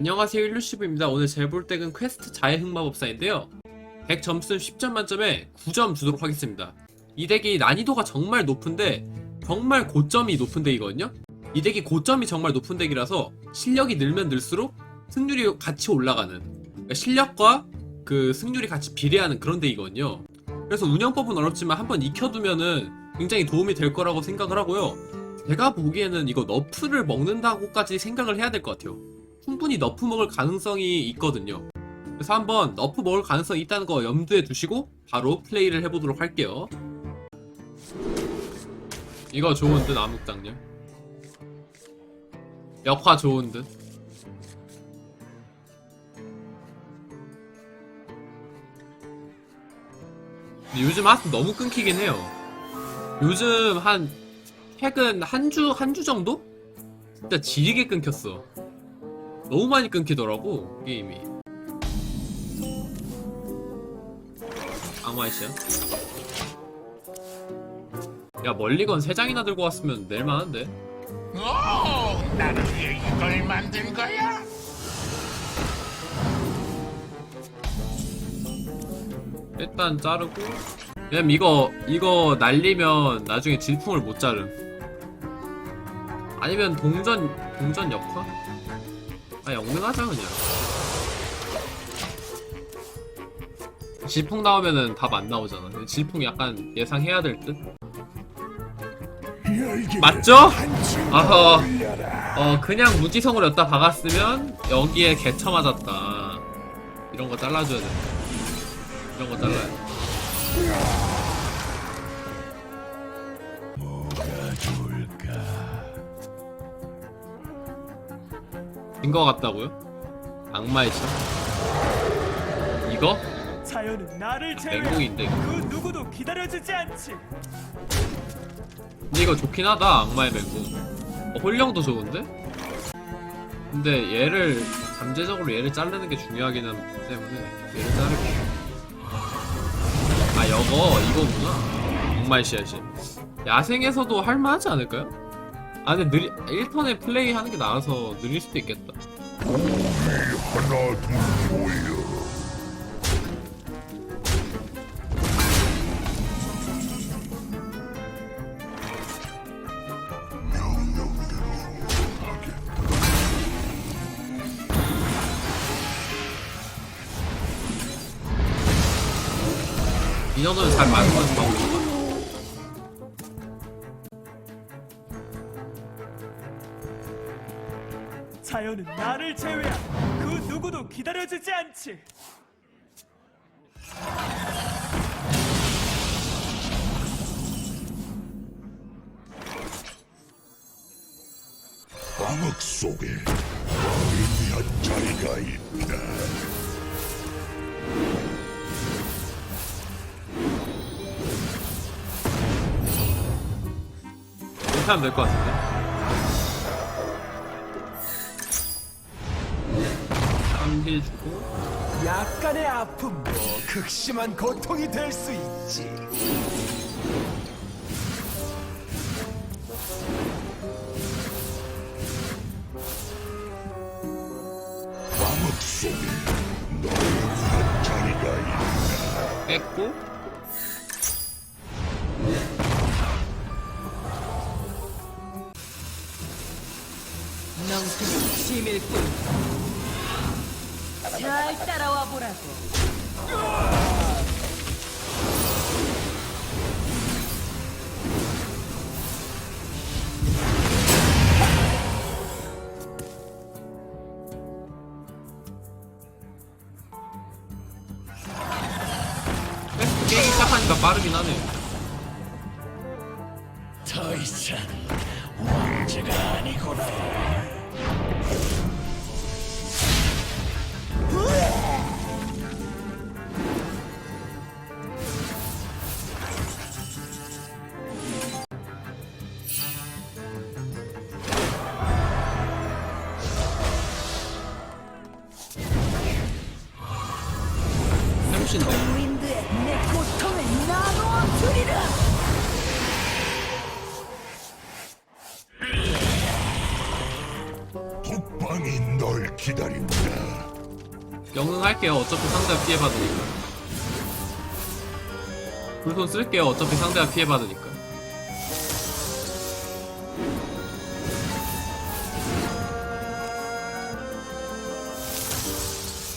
안녕하세요 일루시브입니다. 오늘 제볼 덱은 퀘스트 자해 흑마법사인데요. 덱 점수는 10점 만점에 9점 주도록 하겠습니다. 이 덱이 난이도가 정말 높은데 정말 고점이 높은 덱이거든요. 이 덱이 고점이 정말 높은 덱이라서 실력이 늘면 늘수록 승률이 같이 올라가는 그러니까 실력과 그 승률이 같이 비례하는 그런 덱이거든요. 그래서 운영법은 어렵지만 한번 익혀두면은 굉장히 도움이 될 거라고 생각을 하고요. 제가 보기에는 이거 너프를 먹는다고까지 생각을 해야 될 것 같아요. 충분히 너프 먹을 가능성이 있거든요. 그래서 한번 너프 먹을 가능성이 있다는 거 염두에 두시고 바로 플레이를 해보도록 할게요. 이거 좋은 듯 암흑당력. 역화 좋은 듯. 요즘 하트 너무 끊기긴 해요. 요즘 한 최근 한주 한 주 정도? 진짜 지리게 끊겼어. 너무 많이 끊기더라고 게임이. 악마이시야. 야 멀리건 세 장이나 들고 왔으면 낼만한데. 오, 나를 위해 이걸 만든 거야? 일단 자르고. 왜냐면 이거 이거 날리면 나중에 질풍을 못 자름. 아니면 동전 동전 역화? 아 영능하자 그냥. 질풍 나오면은 답안 나오잖아. 질풍 약간 예상해야 될 듯. 맞죠? 아허. 어 그냥 무지성으로 였다 박았으면 여기에 개처 맞았다. 이런 거 잘라줘야 돼. 이런 거 잘라야 돼. 인거 같다고요? 악마의 차? 이거? 자연은 나를 제외하고 맹공인데 이거. 그 누구도 기다려주지 않지. 근데 이거 좋긴 하다 악마의 맹공 어, 홀령도 좋은데? 근데 얘를 잠재적으로 얘를 자르는 게 중요하긴 하기 때문에 얘를 자르게 아 이거 이거구나 악마의 씨앗이 야생에서도 할만하지 않을까요? 아 근데 느리 1턴에 플레이 하는 게 나아서 느릴 수도 있겠다 하나 둘 모여. 이 정도는 잘 맞는 건 좋은 것 같아 자연은 나를 제외하고 그 누구도 기다려주지 않지. 암흑 속에 너를 위한 자리가 있다. 이렇게 하면 될것 같은데 쌈힐 주고 약간의 아픔도 극심한 고통이 될 수 있지. 암흑 속에 위한 자리가 있다. 뺐고 넌 짐일 뿐. 보라고. 게임 시작하니까 빠르긴 하네 더 이상 왕자가 아니구나. 널 기다린다. 영응할게요. 어차피 상대가 피해받으니까. 불손 쓸게요. 어차피 상대가 피해받으니까.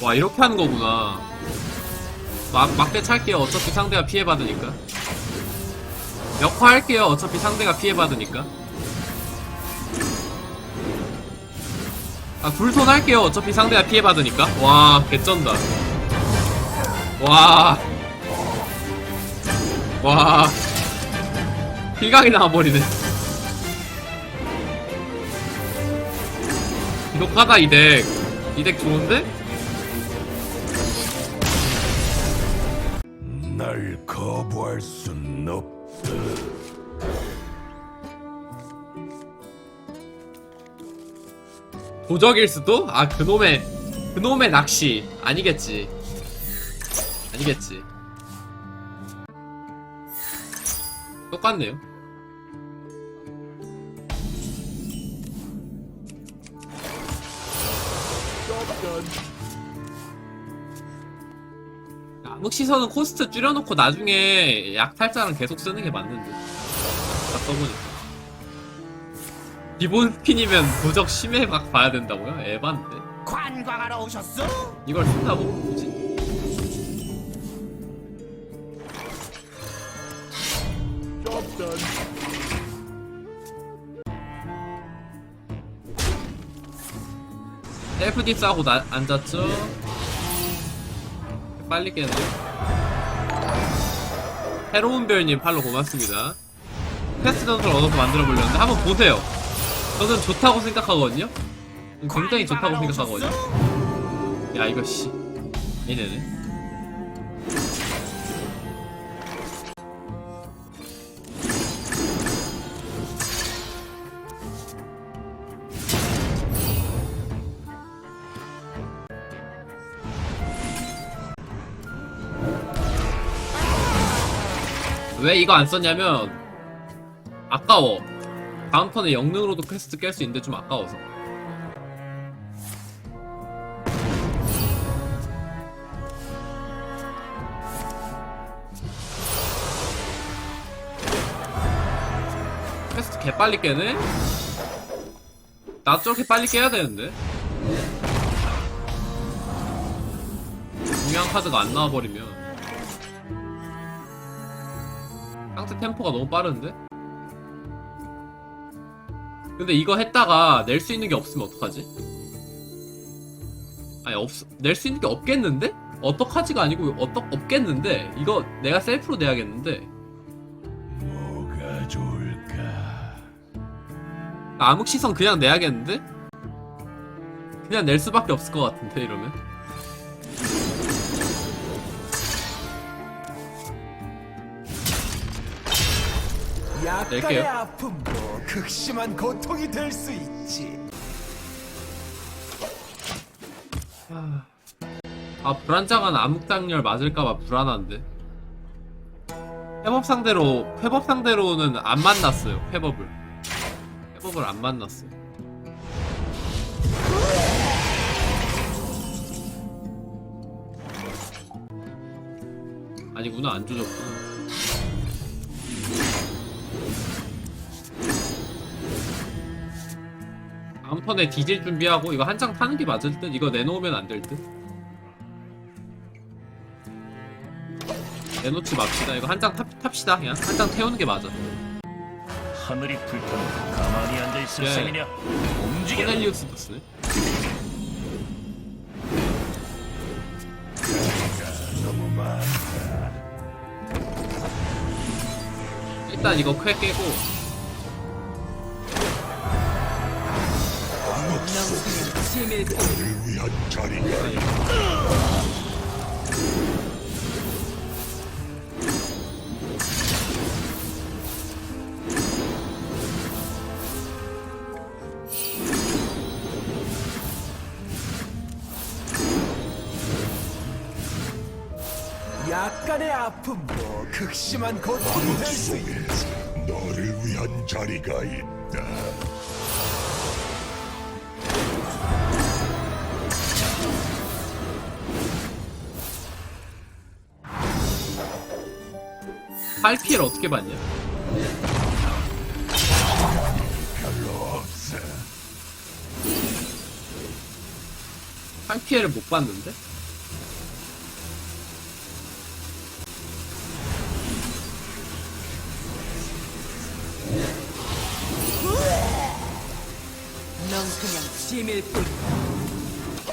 와 이렇게 하는 거구나. 막 막대 찰게요. 어차피 상대가 피해받으니까. 역화할게요. 어차피 상대가 피해받으니까. 아 불손 할게요. 어차피 상대가 피해받으니까. 와 개쩐다. 와. 와. 필각이 나와버리네. 이덕하다 이덱. 이덱 좋은데? 할 순 없다. 도적일 수도? 아 그놈의 그놈의 낚시 아니겠지 아니겠지 똑같네요 암흑시선은 코스트 줄여놓고 나중에 약 탈자랑 계속 쓰는 게 맞는데 딱 써보니까 기본 스킨이면 도적 심해각 봐야 된다고요? 에반데 관광하러 오셨어? 이걸 쓴다고? 뭐지? 셀프 딥스하고 나, 앉았죠? 빨리 깨네 새로운 별님 팔로 고맙습니다. 퀘스트 전설을 얻어서 만들어 보려는데 한번 보세요. 저는 좋다고 생각하거든요? 굉장히 좋다고 생각하거든요? 야 이거 씨. 이네네 왜 이거 안 썼냐면 아까워. 다음 턴에 영능으로도 퀘스트 깰 수 있는데 좀 아까워서. 퀘스트 개빨리 깨네? 나 저렇게 빨리 깨야 되는데. 중요한 카드가 안 나와버리면 템포가 너무 빠른데? 근데 이거 했다가 낼 수 있는 게 없으면 어떡하지? 아니 없 낼 수 있는 게 없겠는데? 어떡하지가 아니고 어떡 없겠는데 이거 내가 셀프로 내야겠는데 뭐가 좋을까? 암흑 시선 그냥 내야겠는데? 그냥 낼 수밖에 없을 것 같은데 이러면 약간의 낼게요. 아픔도 극심한 고통이 될 수 있지. 아 불안정한 암흑장렬 맞을까봐 불안한데 회법 상대로 회법 상대로는 안 만났어요 회법을 회법을 안 만났어요 아니구나 안 조졌구나 다음 턴에 디질 준비하고 이거 한장 타는 게 맞을 듯 이거 내놓으면 안 될 듯. 내놓지 맙시다. 이거 한장 탑시다. 그냥 한장 태우는 게 맞아. 하늘이 불타면 가만히 앉아 있을 예. 셈이냐? 움직여! 너무 많다. 일단 이거 쾌 깨고 너를 위한 자리가 있다. 약간의 아픔도 극심한 고통이 될 수 있지. 속에 너를 위한 자리가 있다. 팔 피해를 어떻게 없어. 팔 피해를 못 받는데? 넌 그냥 짐일 뿐.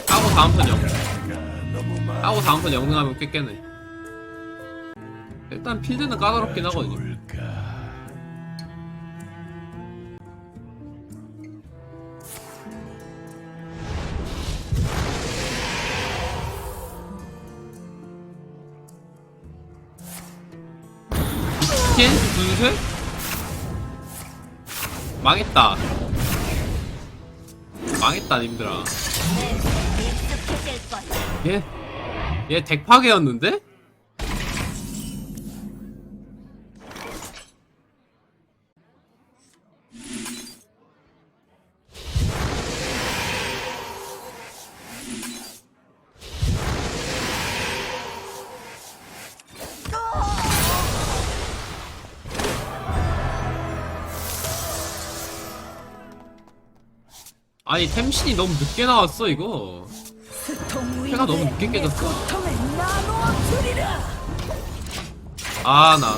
하고 다음 턴 영. 하고 다음 턴 영능하면 꽤 깨네. 일단 필드는 까다롭긴 하거든요. 킨? 분쇄? 망했다. 망했다, 님들아. 거야. 얘, 얘 덱파괴였는데? 아니 템신이 너무 늦게 나왔어 이거 해가 너무 늦게 내 깨졌어. 고통을 나누어 주리라. 아, 나.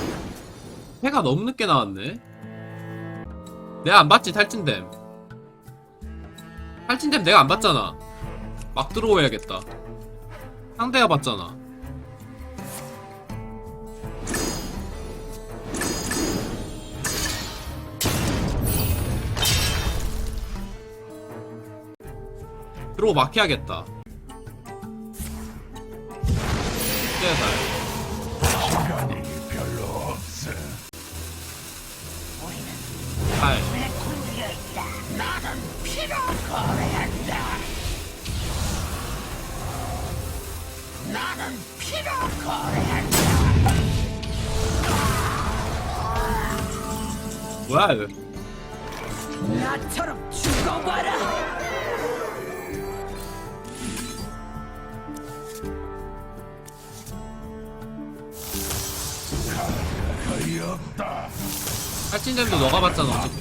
해가 너무 늦게 나왔네. 내가 안 봤지, 탈진댐. 탈진댐 내가 안 봤잖아. 막 들어오야겠다. 상대가 봤잖아. 들어오 막 해야겠다. 깨달. 시간이 별로 없어. 팔. 뭐야 이거 나처럼 죽어봐라. 탈진댐도 너가 봤잖아 어차피.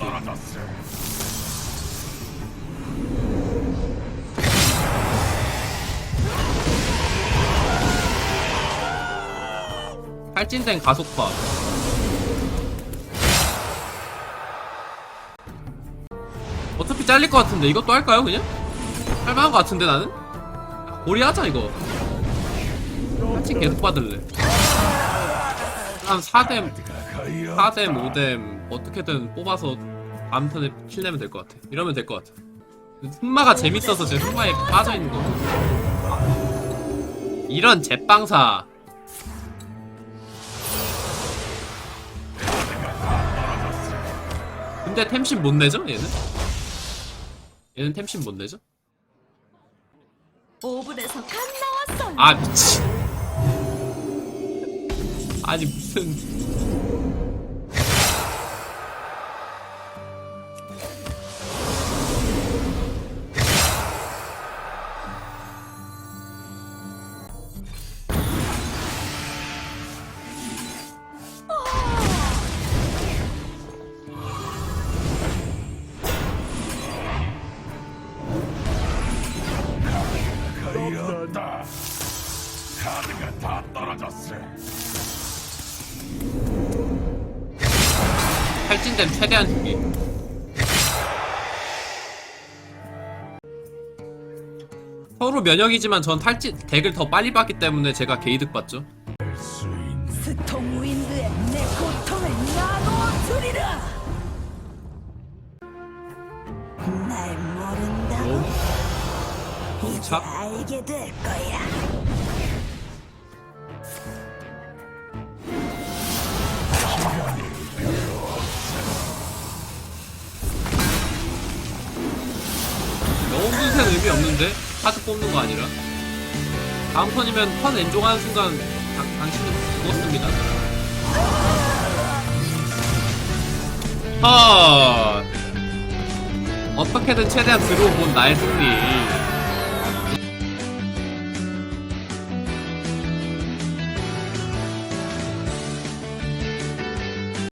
탈진댐 가속화 어차피 잘릴 것 같은데 이것도 할까요 그냥? 할만한 것 같은데 나는? 고리하자 이거 탈진 계속 받을래 한 4댐 거의 없다. 4댐 5댐 어떻게든 뽑아서 다음 턴에 킬 내면 될 것 같아 이러면 될 것 같아 흑마가 재밌어서 제 흑마에 빠져있는 거고 이런 제빵사 근데 템신 못 내죠 얘는? 얘는 템신 못 내죠? 오븐에서 갓 나왔어. 아 미친 아니 무슨 탈진댐 최대한 주기 서로 면역이지만 전 탈진 덱을 더 빨리 봤기 때문에 제가 게이득 봤죠 스톰 내 고통을. 날 모른다고 이제 자. 알게 될 거야. 의미 없는데 카드 뽑는 거 아니라? 다음 턴이면 턴 엔종하는 순간 당, 당신은 죽었습니다. 아 어떻게든 최대한 들어본 나의 승리